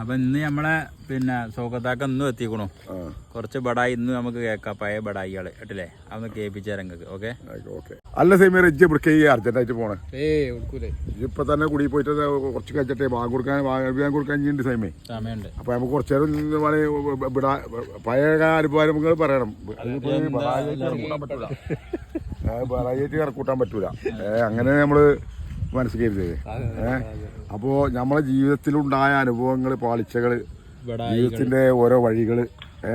അപ്പൊ ഇന്ന് നമ്മളെ പിന്നെ സൗകത്താക്ക ഇന്നും എത്തിക്കണു. കുറച്ച് ബടായി ഇന്ന് നമുക്ക് കേൾക്കാം. പഴയ ബടായികൾ കേട്ടില്ലേ? അന്ന് കേൾപ്പിച്ച രംഗക്ക് ഓക്കെ അല്ല സെമീർ ഇജ്ജ് ഇവിടേക്ക് ഈ അർജന്റായിട്ട് പോണേ? ഏയ് കൊടുക്കൂലേ ഇപ്പൊ തന്നെ കുടി പോയിട്ട് കുറച്ച് കഴിച്ചിട്ടേ ബാങ്ക് കൊടുക്കാൻ ബാങ്ക് കൊടുക്കാൻ ചെയ്യുന്നുണ്ട് സമേ. സമയമുണ്ട്. അപ്പൊ നമുക്ക് കുറച്ചു നേരം പഴയ അനുഭവം അനുഭവങ്ങൾ പറയണം. ബറായിയായിട്ട് ഇറക്കൂട്ടാൻ പറ്റൂല. ഏഹ് അങ്ങനെ നമ്മൾ മനസ്സിലാക്കരുത് ഏഹ് അപ്പോ നമ്മളെ ജീവിതത്തിലുണ്ടായ അനുഭവങ്ങൾ പാളിച്ചകൾ ജീവിതത്തിന്റെ ഓരോ വഴികൾ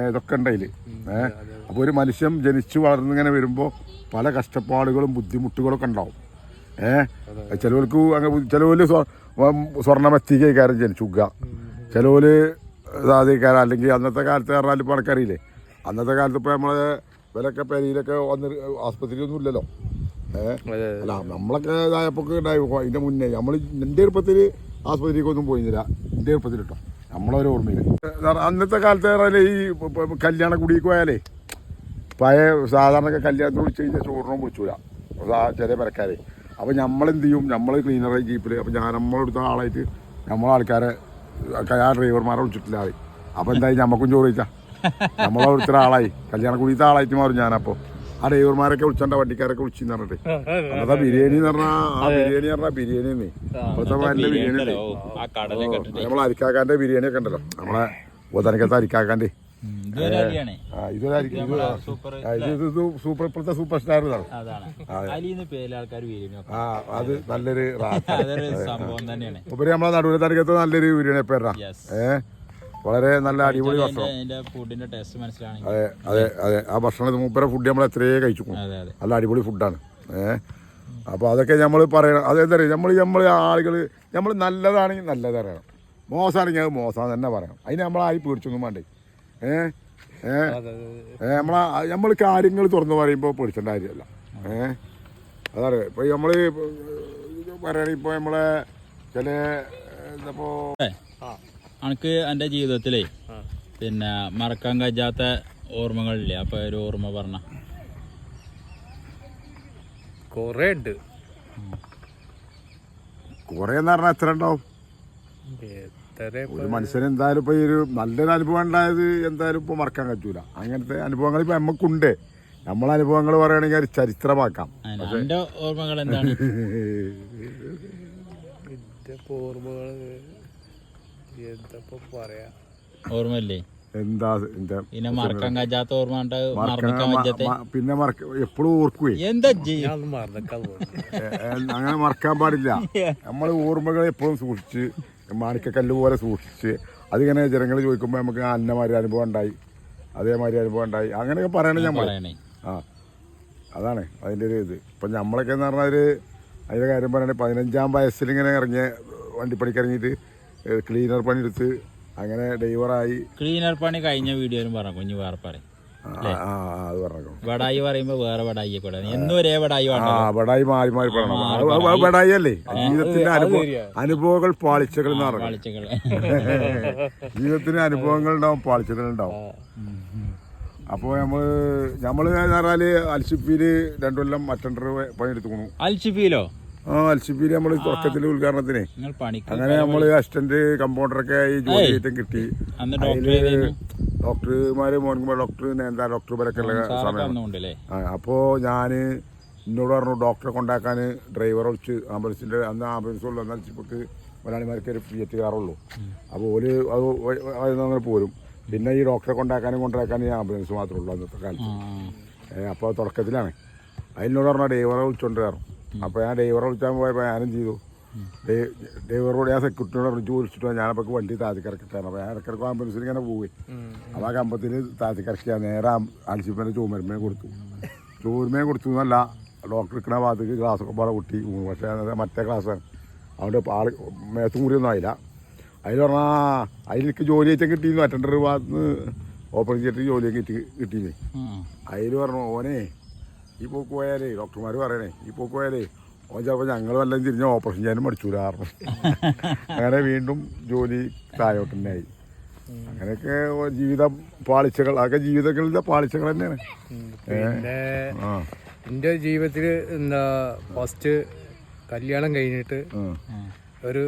ഇതൊക്കെ ഉണ്ടായിൽ. ഏഹ് അപ്പൊ ഒരു മനുഷ്യൻ ജനിച്ചു വളർന്നിങ്ങനെ വരുമ്പോ പല കഷ്ടപ്പാടുകളും ബുദ്ധിമുട്ടുകളൊക്കെ ഉണ്ടാവും. ഏഹ് ചിലവർക്ക് അങ്ങനെ ചിലവര് സ്വർണമെത്തിക്കാരം ജനിച്ചുക ചിലവൽ സാധിക്കാരം അല്ലെങ്കിൽ അന്നത്തെ കാലത്ത് പറഞ്ഞാൽ ഇപ്പോൾ ആൾക്കറിയില്ലേ അന്നത്തെ കാലത്ത് ഇപ്പോൾ നമ്മളെ വിലക്കെ പെരിയിലൊക്കെ വന്ന് ആസ്പത്രിയൊന്നും ഇല്ലല്ലോ. അല്ല നമ്മളൊക്കെ ഇതായപ്പോൾ ഉണ്ടായി. അതിന്റെ മുന്നേ നമ്മൾ എന്റെ ചെറുപ്പത്തിൽ ആസ്പത്രിക്കൊന്നും പോയിരുന്നില്ല. എന്റെ എളുപ്പത്തിൽ കേട്ടോ നമ്മളൊരു ഓർമ്മയിൽ അന്നത്തെ കാലത്ത് പറഞ്ഞാൽ ഈ കല്യാണ കുടിക്ക് പോയാലേ പഴയ സാധാരണ കല്യാണത്തിന് വിളിച്ചു കഴിഞ്ഞാൽ ചോറിനും വിളിച്ചൂല ചെറിയ പരക്കാരെ. അപ്പോൾ നമ്മളെന്ത് ചെയ്യും? നമ്മൾ ക്ലീനറായി ജീപ്പിൽ അപ്പോൾ ഞാൻ നമ്മളെടുത്ത ആളായിട്ട് നമ്മളെ ആൾക്കാരെ ആ ഡ്രൈവർമാരെ വിളിച്ചിട്ടില്ല ആളെ. അപ്പോൾ എന്തായി? നമ്മക്കും ചോറ് ചോദിച്ചാൽ നമ്മളെ ഒരുത്തരാളായി കല്യാണ കുടിയത്തെ ആളായിട്ട് മാറും ഞാനപ്പോൾ ആ ഡ്രൈവർമാരൊക്കെ വിളിച്ചോണ്ട വണ്ടിക്കാരൊക്കെ വിളിച്ചെന്ന് പറഞ്ഞിട്ട്. അതാ ബിരിയാണി എന്ന് പറഞ്ഞാ ആ ബിരിയാണി പറഞ്ഞാ ബിരിയാണി തന്നെ. ഇപ്പോഴത്തെ നല്ല ബിരിയാണി നമ്മളെ അരിക്കാക്കാന്റെ ബിരിയാണി ഒക്കെ ഉണ്ടല്ലോ. നമ്മളെ ബോധനക്കത്തെ അരിക്കാക്കാന്റെ. സൂപ്പർ ഇപ്പോഴത്തെ സൂപ്പർ സ്റ്റാർ ആ അത്. നല്ലൊരു ഉപരി നമ്മളെ നടുവിലെ തരകത്ത് നല്ലൊരു ബിരിയാണി പേരാ യെസ് ഏ? വളരെ നല്ല അടിപൊളി ഭക്ഷണം. ഫുഡിന്റെ ടേസ്റ്റ് മനസ്സിലാണെങ്കിൽ അതെ അതെ അതെ. ആ ഭക്ഷണം മൂപ്പര ഫുഡ് നമ്മൾ എത്രയേ കഴിച്ചു നല്ല അടിപൊളി ഫുഡാണ് ഏ? അപ്പോൾ അതൊക്കെ നമ്മൾ പറയണം. അതെന്താ പറയുക നമ്മൾ നമ്മൾ ആളുകൾ നമ്മൾ നല്ലതാണെങ്കിൽ നല്ലത് അറിയണം മോശമാണെങ്കിൽ അത് മോശം തന്നെ പറയണം. അതിന് നമ്മളായി പേടിച്ചൊന്നും വേണ്ടേ. ഏ? ഏ? നമ്മൾ നമ്മൾ കാര്യങ്ങൾ തുറന്നു പറയുമ്പോൾ പേടിച്ചേണ്ട കാര്യമല്ല. ഏ? അതാണ്. ഇപ്പോൾ നമ്മൾ പറയുകയാണെങ്കിൽ ഇപ്പോൾ നമ്മളെ ചില എന്തപ്പോൾ അനക്ക് എന്റെ ജീവിതത്തിലേ പിന്നെ മറക്കാൻ കഴിയാത്ത ഓർമ്മകളില്ലേ? അപ്പൊ ഒരു ഓർമ്മ പറഞ്ഞ. കൊറേ ഉണ്ട് കൊറേ എന്ന് പറഞ്ഞാൽ എത്ര ഉണ്ടാവും ഒരു മനുഷ്യന് എന്തായാലും ഇപ്പൊ ഈ ഒരു നല്ലൊരു അനുഭവം ഉണ്ടായത് എന്തായാലും ഇപ്പൊ മറക്കാൻ പറ്റൂല. അങ്ങനത്തെ അനുഭവങ്ങൾ ഇപ്പൊ നമ്മക്കുണ്ട്. നമ്മളെ അനുഭവങ്ങൾ പറയുകയാണെങ്കിൽ അത് ചരിത്രമാക്കാം. ഓർമ്മകൾ എന്താണ്? ഇതിന്റെ എന്താ പിന്നെ മറക്കാൻ കഴിയാത്ത ഓർമ്മ പിന്നെ എപ്പോഴും ഓർക്കുവേ. എന്താ അങ്ങനെ മറക്കാൻ പാടില്ല. നമ്മൾ ഓർമ്മകൾ എപ്പോഴും സൂക്ഷിച്ച് മാണിക്കക്കല്ല് പോലെ സൂക്ഷിച്ച് അതിങ്ങനെ ജനങ്ങൾ ചോദിക്കുമ്പോൾ നമുക്ക് അന്നമാതിരി അനുഭവം ഉണ്ടായി അതേമാതിരി അനുഭവം ഉണ്ടായി. അങ്ങനെയൊക്കെ പറയണേ ഞാൻ പറയണേ. ആ. അതാണ് അതിന്റെ ഒരു ഇത്. ഇപ്പം നമ്മളൊക്കെ എന്ന് പറഞ്ഞാൽ അതിന്റെ കാര്യം പറയണേ പതിനഞ്ചാം വയസ്സിൽ ഇങ്ങനെ ഇറങ്ങിയ വണ്ടിപ്പണിക്ക് ഇറങ്ങിയിട്ട് ക്ലീനർ പണി പണിയെടുത്ത് അങ്ങനെ ഡ്രൈവറായി ക്ലീനർ പണി കഴിഞ്ഞ വീഡിയോയിലും പറഞ്ഞു കുഞ്ഞു ആ, അത് പറഞ്ഞു. വടായി പറയുമ്പോ വേറെ വടായി എന്നും ഒരേ വടായി ആ വടായി മാറി മാറി പറയണം. ബടായി അല്ലേ? ജീവിതത്തിന്റെ അനുഭവ അനുഭവങ്ങൾ പാളിച്ചകൾ എന്ന് പറഞ്ഞു ജീവിതത്തിന് അനുഭവങ്ങൾ ഉണ്ടാവും പാളിച്ചകൾ ഉണ്ടാവും. അപ്പോൾ നമ്മൾ നമ്മൾ പറഞ്ഞാൽ അൽഷിപ്പിയിൽ രണ്ടു കൊല്ലം അറ്റൻഡർ പണിയെടുത്തുക്കണു അൽഷിഫിയിലോ ആ അൽഷിപ്പിയിൽ നമ്മൾ തുടക്കത്തിൽ ഉദ്ഘാടനത്തിന്. അങ്ങനെ നമ്മൾ അസിസ്റ്റന്റ് കമ്പൗണ്ടറൊക്കെ ആയി ജോലി ചെയ്തിട്ടും കിട്ടി. ഡോക്ടർമാര് മോൻകുമ്പോൾ ഡോക്ടർ നേന്താ ഡോക്ടർ ഇവരൊക്കെ ഉള്ള സമയം. അപ്പോ അപ്പോൾ ഞാൻ എന്നോട് പറഞ്ഞു ഡോക്ടറെ കൊണ്ടാക്കാൻ ഡ്രൈവറെ വിളിച്ച് ആംബുലൻസിന്റെ അന്ന് ആംബുലൻസ് ഉള്ളു എന്നാൽ ചിപ്പക്ക് മലയാളിമാർക്ക് ഒരു ഫിയറ്റ് കാറുള്ളൂ. അപ്പോൾ ഒരു അത് അങ്ങനെ പോരും. പിന്നെ ഈ ഡോക്ടറെ കൊണ്ടാക്കാനും കൊണ്ടാക്കാനും ഈ ആംബുലൻസ് മാത്രമേ ഉള്ളൂ അന്നത്തെ കാലത്ത്. അപ്പോൾ തുടക്കത്തിലാണ്. അതിനോട് പറഞ്ഞാൽ ഡ്രൈവറെ വിളിച്ചുകൊണ്ട് കയറും അപ്പോൾ ഞാൻ ഡ്രൈവറെ വിളിച്ചാൽ പോയപ്പോൾ ഞാനും ചെയ്തു. ഡ്രൈവറോട് ഞാൻ സെക്യൂരിറ്റിയോട് പറഞ്ഞു വിളിച്ചിട്ട് ഞാനപ്പോൾ വണ്ടി താത്തിക്കറക്കിട്ടാണ്. അപ്പോൾ ഞാൻ ഇടക്കിടക്ക് ആംബുലൻസിൽ ഇങ്ങനെ പോയി അപ്പോൾ ആ കമ്പത്തിൽ ഞാൻ നേരെ ആൽസിപ്പന്റെ ചൂമരുമേ കൊടുത്തു. ചോരുമേ കൊടുത്തു എന്നല്ല ഡോക്ടർ എടുക്കണ ഭാഗത്തേക്ക് ഗ്ലാസ് ഒക്കെ പാടെ കുട്ടി വീണു പക്ഷേ മറ്റേ ഗ്ലാസ്സാണ് അതുകൊണ്ട് ആൾ മേത്തും കൂടിയൊന്നും ആയില്ല. അതിൽ പറഞ്ഞാൽ അതിലേക്ക് ജോലി വെച്ചാൽ കിട്ടിയിരുന്നു. അറ്റൻഡർ ഭാഗത്ത് നിന്ന് ഓപ്പറേഷൻ ചെയ്തിട്ട് ജോലിയൊക്കെ കിട്ടി കിട്ടിയില്ലേ? അതിൽ പറഞ്ഞു ഓനെ ഈ പോക്ക് പോയാലേ ഡോക്ടർമാർ പറയണേ ഈ പോക്ക് പോയാലേ ഓൻ ചിലപ്പോൾ ഞങ്ങൾ വല്ലതും തിരിഞ്ഞ ഓപ്പറേഷൻ ചെയ്യാനും മടിച്ചൂല കാരണം അങ്ങനെ വീണ്ടും ജോലി താഴോട്ട് തന്നെ ആയി അങ്ങനെയൊക്കെ ജീവിതം പാളിച്ചകൾ അതൊക്കെ ജീവിതങ്ങളിലെ പാളിച്ചകൾ തന്നെയാണ്. എന്റെ ജീവിതത്തിൽ എന്താ ഫസ്റ്റ് കല്യാണം കഴിഞ്ഞിട്ട് ഒരു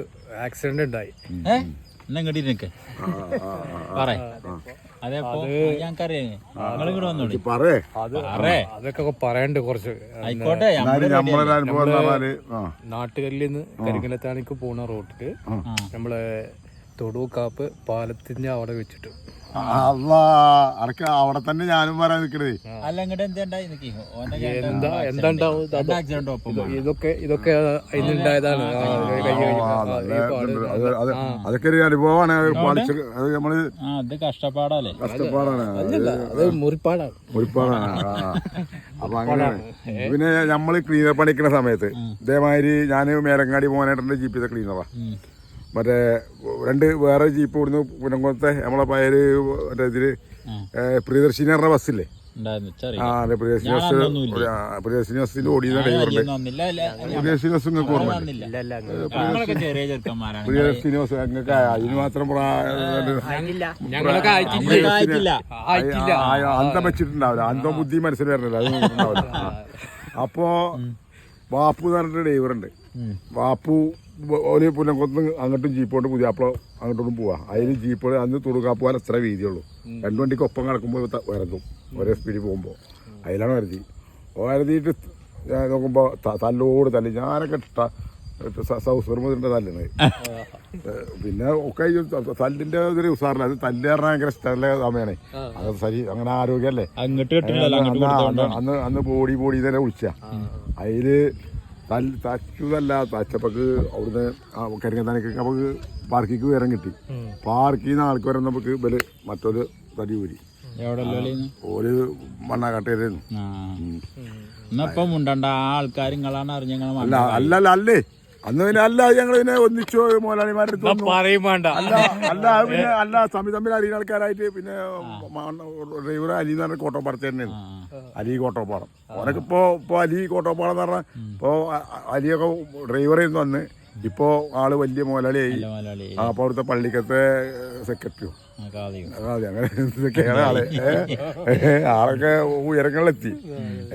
ആക്സിഡന്റ് ഉണ്ടായി. പറയേ. അതൊക്കെ പറയണ്ട് കുറച്ച്. നാട്ടുകല്ലിൽ നിന്ന് കരിങ്കലത്താണിക്ക് പോണ റോട്ടിൽ നമ്മളെ തൊടുക്കാപ്പ് പാലത്തിന്റെ അവിടെ വെച്ചിട്ട്. അടക്ക അവിടെ തന്നെ ഞാനും പറയാൻ നിക്കണേ. അല്ല ഇങ്ങോട്ട് എന്താ ഉണ്ടാവും? ഇതൊക്കെ ഇതൊക്കെ അതിനുണ്ടായതാണ് അതൊക്കെ ഒരു അനുഭവമാണ്. നമ്മൾ ആ അത് കഷ്ടപ്പാടല്ലേ? കഷ്ടപ്പാടാണ്. അത് മുറിപ്പാടാണ്. ആ. അപ്പൊ അങ്ങനെയാണ് പിന്നെ നമ്മൾ ക്ലീനർ പണിക്കുന്ന സമയത്ത് ഇതേമാതിരി ഞാൻ മേലങ്ങാടി മോനേട്ടന്റെ ജീപ്പിത്തെ ക്ലീനറാ. മറ്റേ രണ്ട് വേറെ ജീപ്പ് ഇവിടുന്ന് പുനംകുളത്തെ നമ്മളെ പയര് മറ്റേ ഇതിൽ പ്രിയദർശിനി പറഞ്ഞ ബസ്സില്ലേ? ആ അതെ പ്രിയദർശിനി ബസ്. പ്രിയദർശിനി ബസ്സിൽ ഡ്രൈവറുണ്ട് പ്രിയദർശിനി ബസ് നിങ്ങൾക്ക് ഓർമ്മ പ്രിയദർശിനി ബസ് നിങ്ങൾക്ക് അതിന് മാത്രം അന്തം വെച്ചിട്ടുണ്ടാവില്ല. അന്തം ബുദ്ധി മനസ്സിൽ വരണില്ല അത് ഉണ്ടാവില്ല. അപ്പോ ബാപ്പു എന്ന് പറഞ്ഞിട്ട് ഡ്രൈവറുണ്ട്. ഉം. ഒരു പുനംകൊത്ത് അങ്ങോട്ടും ജീപ്പോട്ട് പുതിയാപ്പിള അങ്ങോട്ടും പോവാ. അതിന് ജീപ്പ് അന്ന് തുറുകാപ്പുവാൻ അത്ര വീതിയുള്ളൂ. രണ്ടു വണ്ടിക്ക് ഒപ്പം കിടക്കുമ്പോൾ വരതും ഒരേ സ്പീഡിൽ പോകുമ്പോൾ അതിലാണ് വരുതി. വരുതിയിട്ട് ഞാൻ നോക്കുമ്പോൾ തല്ലോട് തല്ലി. ഞാനൊക്കെ സൗസ്വർമ്മതിന്റെ തല്ലുന്നത് പിന്നെ ഒക്കെ തല്ലിന്റെ ഒരു ഉസാറില്ല. അത് തല്ല് പറഞ്ഞാൽ ഭയങ്കര ഇഷ്ടമല്ല സമയമാണ് അത് സരി അങ്ങനെ ആരോഗ്യമല്ലേ അന്ന് അന്ന് ബോഡി ബോഡി തന്നെ വിളിച്ച. അതിൽ തച്ചതല്ല തച്ചപ്പക്ക് അവിടുന്ന് കരിങ്ങത്താനക്ക് നമുക്ക് പാർക്കിക്ക് ഉയരം കിട്ടി പാർക്കിൽ നിന്ന് ആൾക്ക് വരെ നമുക്ക് ഇവർ മറ്റൊരു തടി ഊരി ഒരു അല്ല അല്ല അല്ല അല്ലേ അന്ന് പിന്നെ അല്ല ഞങ്ങൾ പിന്നെ ഒന്നിച്ചോ മോലാളിമാരുടെ അടുത്ത് വന്നു. പറയും വേണ്ട. അല്ല അല്ല പിന്നെ അല്ല തമ്മിൽ തമ്മിൽ അറിയുന്ന ആൾക്കാരായിട്ട് പിന്നെ ഡ്രൈവർ അലി എന്ന് പറഞ്ഞ കോട്ടോപ്പാടത്ത് തന്നെയാണ് അലി കോട്ടോപ്പാടം ഓനൊക്കെ ഇപ്പോ ഇപ്പൊ അലി കോട്ടോപ്പാടം എന്ന് പറഞ്ഞാൽ ഇപ്പോ അലിയൊക്കെ ഡ്രൈവറായിരുന്നു അന്ന്. ഇപ്പോ ആൾ വലിയ മോലാളിയായി. അപ്പൊ അവിടുത്തെ പള്ളിക്കത്തെ സെക്രട്ടറിയോ. അങ്ങനെ ആളൊക്കെ ഉയരങ്ങളിലെത്തി.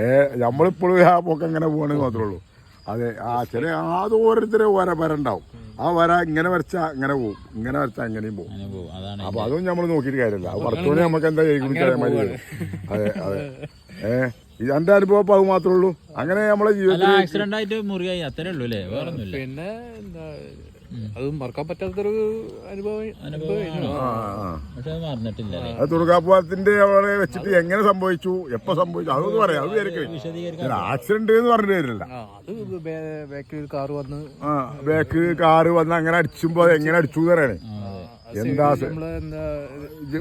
ഏഹ് നമ്മളിപ്പോഴും ആ പോക്ക് അങ്ങനെ പോകണമെന്ന് മാത്രമേ ഉള്ളൂ. അതെ ആ ചില അത് ഓരോരുത്തരെ വര വര ഉണ്ടാവും. ആ വര ഇങ്ങനെ വരച്ചാ അങ്ങനെ പോകും ഇങ്ങനെ വരച്ചാ അങ്ങനെയും പോകും അങ്ങനെ പോകും അതാണ് അപ്പൊ അതൊന്നും നമ്മൾ നോക്കിയിട്ട് കാര്യമില്ല. അത് പുറത്തുകൊണ്ട് നമുക്ക് എന്താ മതി അതെ അതെ. ഏ ഇത് എന്റെ അനുഭവം അത് മാത്രമേ ഉള്ളൂ. അങ്ങനെ നമ്മളെ ജീവിതത്തിൽ ആക്സിഡന്റ് ആയിട്ട് മുറിയായി. അത്രേ ഉള്ളൂ അല്ലേ? വേറെ ഒന്നുമില്ല പിന്നെ എന്താ അത് മറക്കാൻ പറ്റാത്തൊരു അനുഭവം അത് തുറക്കാപ്പുറത്തിന്റെ അവിടെ വെച്ചിട്ട് എങ്ങനെ സംഭവിച്ചു? എപ്പോ സംഭവിച്ചു? അതൊന്നും പറയാം. അത് വിചാരിക്കും ആക്സിഡന്റ് എന്ന് പറഞ്ഞിട്ട് വരില്ല ആ അത് ബാക്കിൽ കാറ് വന്ന് ആ ബാക്ക് കാറ് വന്ന് അങ്ങനെ അടിച്ചുമ്പോ അത് എങ്ങനെ അടിച്ചു എന്ന് പറയണേ. എന്താ സ- നമ്മൾ എന്താ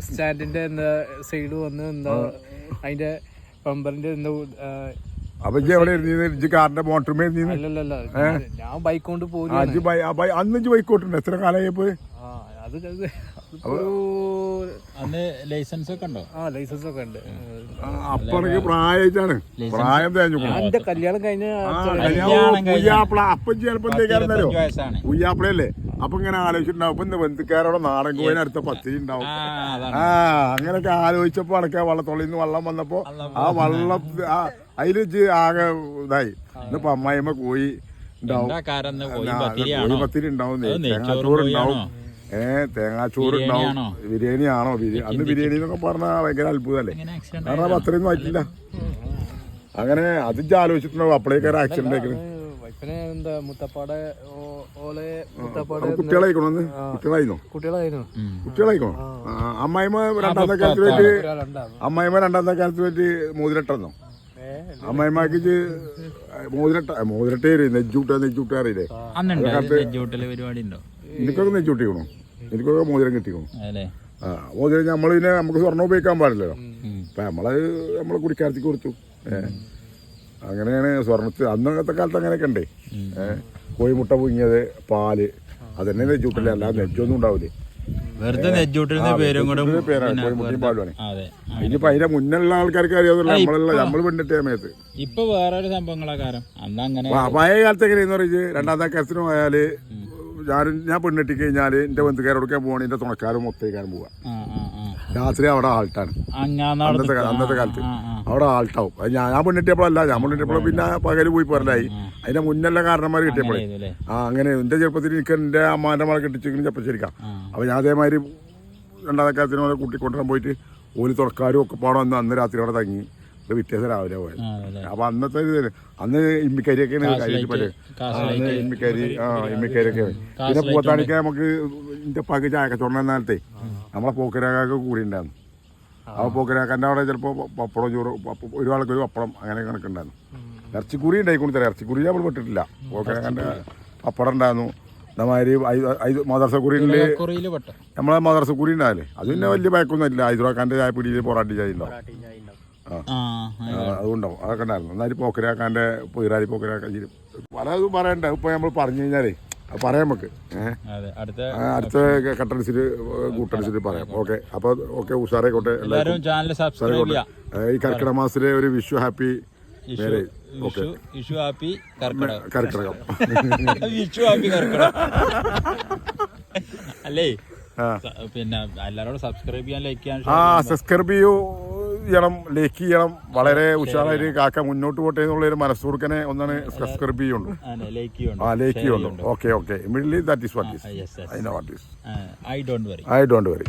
സ്റ്റാൻഡിന്റെ എന്താ സൈഡ് വന്ന് എന്താ അതിന്റെ പമ്പറിന്റെ എന്താ അപ്പൊ ഇജ്ജ് എവിടെ ഇരുന്നീന്ന്? ഇജ്ജ് കാറിന്റെ മോട്ടറുമേ ഞാൻ ബൈക്ക് കൊണ്ട് ബൈ- അന്ന് ഇജ്ജ് ബൈക്ക് ഓട്ടുണ്ട് എത്ര കാലമായി പോയി അത് അന്ന് ലൈസൻസ് ഒക്കെ ഉണ്ടോ? ആ ലൈസൻസ് ഒക്കെ ഉണ്ട്. അപ്പൊ എനിക്ക് പ്രായമായിട്ടാണ്. പ്രായം തേഞ്ഞു എന്റെ കല്യാണം കഴിഞ്ഞ ഉയ്യാപ്പിള അപ്പൊ ചിലപ്പോ ഉയ്യാപ്പിളയല്ലേ? ഇങ്ങനെ ആലോചിച്ചിട്ടുണ്ടാവും. ഇപ്പൊ ഇന്ന് ബന്ധുക്കാരോടെ നാടൻ കോയിന് അടുത്ത പത്തിരി ഉണ്ടാവും. ആ അങ്ങനെയൊക്കെ ആലോചിച്ചപ്പോ അടക്ക വള്ളത്തോളിൽ നിന്ന് വള്ളം വന്നപ്പോ ആ വള്ളം ഇജ്ജ് ആകെ ഇതായി. ഇന്നിപ്പോ അമ്മായിമ്മ കോഴി ഉണ്ടാവും. കോഴി പത്തിരി ഉണ്ടാവും. ഉണ്ടാവും. തേങ്ങാ തേങ്ങാച്ചോറ് ഉണ്ടാവും? ബിരിയാണി ആണോ ബിരിയാണി അന്ന് ബിരിയാണി. എന്നൊക്കെ പറഞ്ഞാൽ ഭയങ്കര അത്ഭുതമല്ലേ ഇങ്ങനെ കാരണം അപ്പൊ അത്രയൊന്നും ആയിട്ടില്ല. അങ്ങനെ അത് ആലോചിച്ചിട്ടുണ്ടാവും. അപ്പോഴേക്കൊരു ആക്സിഡന്റ് ആയിരുന്നു വൈഫിനെ എന്താ മുത്തപ്പാടെ ഓലെ മുത്തപ്പാടെ കുട്ടികളായിക്കണോ കുട്ടികളായിരുന്നോ കുട്ടികളായിരുന്നു കുട്ടികളായിക്കണോ? ആ, അമ്മായിമ്മ രണ്ടാമത്തെ കാലത്ത് വെച്ച് ഒരാളുണ്ടാവും അമ്മായിമ്മ രണ്ടാമത്തെ കാലത്ത് വെച്ച് മോതിരട്ടെന്നോ? അമ്മായിമാക്ക് മോതിരട്ട മോതിരട്ടേ നെജ്ജൂട്ട നെജ്ജൂട്ട അറിയില്ലേ? അന്നുണ്ട്? നെഞ്ചൂട്ടൽ പരിപാടി ഉണ്ടോ? എനിക്കൊക്കെ നെജ്ജൂട്ടിക്കണോ എനിക്കൊക്കെ മോചനം കിട്ടിക്കും? അല്ലേ ആ മോചനം നമ്മൾ പിന്നെ നമുക്ക് സ്വർണം ഉപയോഗിക്കാൻ പാടില്ലല്ലോ. അപ്പൊ നമ്മൾ നമ്മൾ കുടിക്കാരത്തിക്ക് കൊടുത്തു. ഏഹ് അങ്ങനെയാണ് സ്വർണത്ത് അന്നത്തെ കാലത്ത് അങ്ങനെയൊക്കെ ഉണ്ടേ ഏഹ് കോഴിമുട്ട പുങ്ങിയത് പാൽ അതന്നെ നെജ്ജൂട്ടല്ലേ അല്ലാതെ നെജ്ജൊന്നും ഉണ്ടാവില്ലേ വെറുതെ നെഞ്ചൂട്ടിലിന്റെ പേരും കൂടെ ഇനിയിപ്പോ അതിന്റെ മുന്നിലുള്ള ആൾക്കാർക്ക് അറിയാവുന്നില്ല നമ്മളല്ല നമ്മൾ പെണ്ണിട്ട സമയത്ത് ഇപ്പൊ വേറൊരു സംഭവങ്ങളാ കാരണം. അന്ന് അങ്ങനെ പഴയ കാലത്ത് എങ്ങനെയെന്ന് പറയുന്നത് രണ്ടാമത്തെ കസിനും പോയാൽ ഞാൻ ഞാൻ പെണ്ണെട്ടി കഴിഞ്ഞാൽ എന്റെ ബന്ധുക്കാരോടൊക്കെ പോകണ എന്റെ തുണക്കാരും ഒത്തേക്കാരും പോവാ. രാത്രി അവിടെ ആൾട്ടാണ്. അന്നത്തെ അന്നത്തെ കാലത്ത്. അവിടെ ആൾട്ടാവും. അത് ഞാൻ ഞാൻ പെണ്ണിട്ടിയപ്പോഴല്ല ഞാൻ പെണ്ണിട്ടപ്പോൾ പിന്നെ പകൽ പോയി പോരലായി. അതിന്റെ മുന്നല്ല കാരണന്മാർ കിട്ടിയപ്പോഴേ. ആ അങ്ങനെ എന്റെ ചെറുപ്പത്തിൽ എനിക്ക് എന്റെ അമ്മാന്റെ മകളെ കെട്ടിച്ചിങ്ങനെ ചെപ്പശ്ശേരിക്കാം അപ്പൊ അപ്പോൾ ഞാൻ അതേമാതിരി രണ്ടാമത്തെ കാലത്തിനോട് കൂട്ടിക്കൊണ്ടുവരാൻ പോയിട്ട് ഓൽ തുറക്കാരും ഒക്കെ പാടം അന്ന് അന്ന് രാത്രി അവിടെ തങ്ങി. ഇത് വ്യത്യാസം രാവിലെ പോയത്. അപ്പൊ അന്നത്തെ ഇത്. അന്ന് ഇമ്മിക്കരിയൊക്കെയാണ് പറ്റുക അന്ന് ഇമ്മിക്കരി ആ ഇമ്മിക്കരിയൊക്കെയാണ്. പിന്നെ പൂത്താണിക്ക് നമുക്ക് ഇന്റെ പക് ചായക്കച്ചോടന നേരത്തെ നമ്മളെ പോക്കരാക്കൊക്കെ കൂടി ഉണ്ടായിരുന്നു അപ്പൊ പോക്കരാക്കാന്റെ അവിടെ ചിലപ്പോൾ പപ്പടം ചോറ് ഒരു ആൾക്ക് ഒരു പപ്പടം അങ്ങനെ കണക്കുണ്ടായിരുന്നു. ഇറച്ചിക്കുറി ഉണ്ടായിക്കൊണ്ട് തരാം. ഇറച്ചിക്കുറി നമ്മൾ പെട്ടിട്ടില്ല. പോക്കരാക്കാന്റെ പപ്പടം ഉണ്ടായിരുന്നു. ഇതമാതിരി മദർസക്കുറിയിൽ നമ്മളെ മദർസക്കുറി ഉണ്ടാവില്ലേ? അത് പിന്നെ വലിയ പഴക്കൊന്നും ഇല്ല ഹൈദരാബാദിന്റെ ചായ പിടിയിൽ പൊറാട്ടി ചായ ഉണ്ടാവും. അതുണ്ടാവും അതൊക്കെ ഉണ്ടായിരുന്നു. എന്നാലും പോക്കരാക്കാന്റെ പൊയിറാലി പോക്കരാക്കാൻ പലതും പറയണ്ട. ഇപ്പൊ നമ്മൾ പറഞ്ഞു കഴിഞ്ഞാലേ അത് പറയാം നമുക്ക്. അടുത്ത കട്ടടിച്ചിട്ട് കൂട്ടടിച്ചിട്ട് പറയാം. ഓക്കെ. അപ്പൊ ഓക്കെ ഉഷാറായിക്കോട്ടെ എല്ലാവരും ഈ കർക്കിടക മാസത്തിലെ ഒരു Vishu happy Vishu happy Karkidakam. Karkidakam. Vishu happy Karkidakam. അല്ലേ? പിന്നെ എല്ലാരോടും സബ്സ്ക്രൈബ് ചെയ്യാൻ ലൈക്ക് ചെയ്യാൻ സബ്സ്ക്രൈബ് ചെയ്യൂ. ചെയ്യണം ലേക്ക് ചെയ്യണം വളരെ ഉഷാറായിട്ട് കാക്ക മുന്നോട്ട് പോട്ടെ എന്നുള്ള ഒരു മനസ്സൂർക്കനെ ഒന്നാണ് സബ്സ്ക്രൈബ് ചെയ്യുള്ളൂ. ആ ലേക്ക് ചെയ്യുള്ളൂ. Okay okay immediately that is what is I know what is I don't worry I don't worry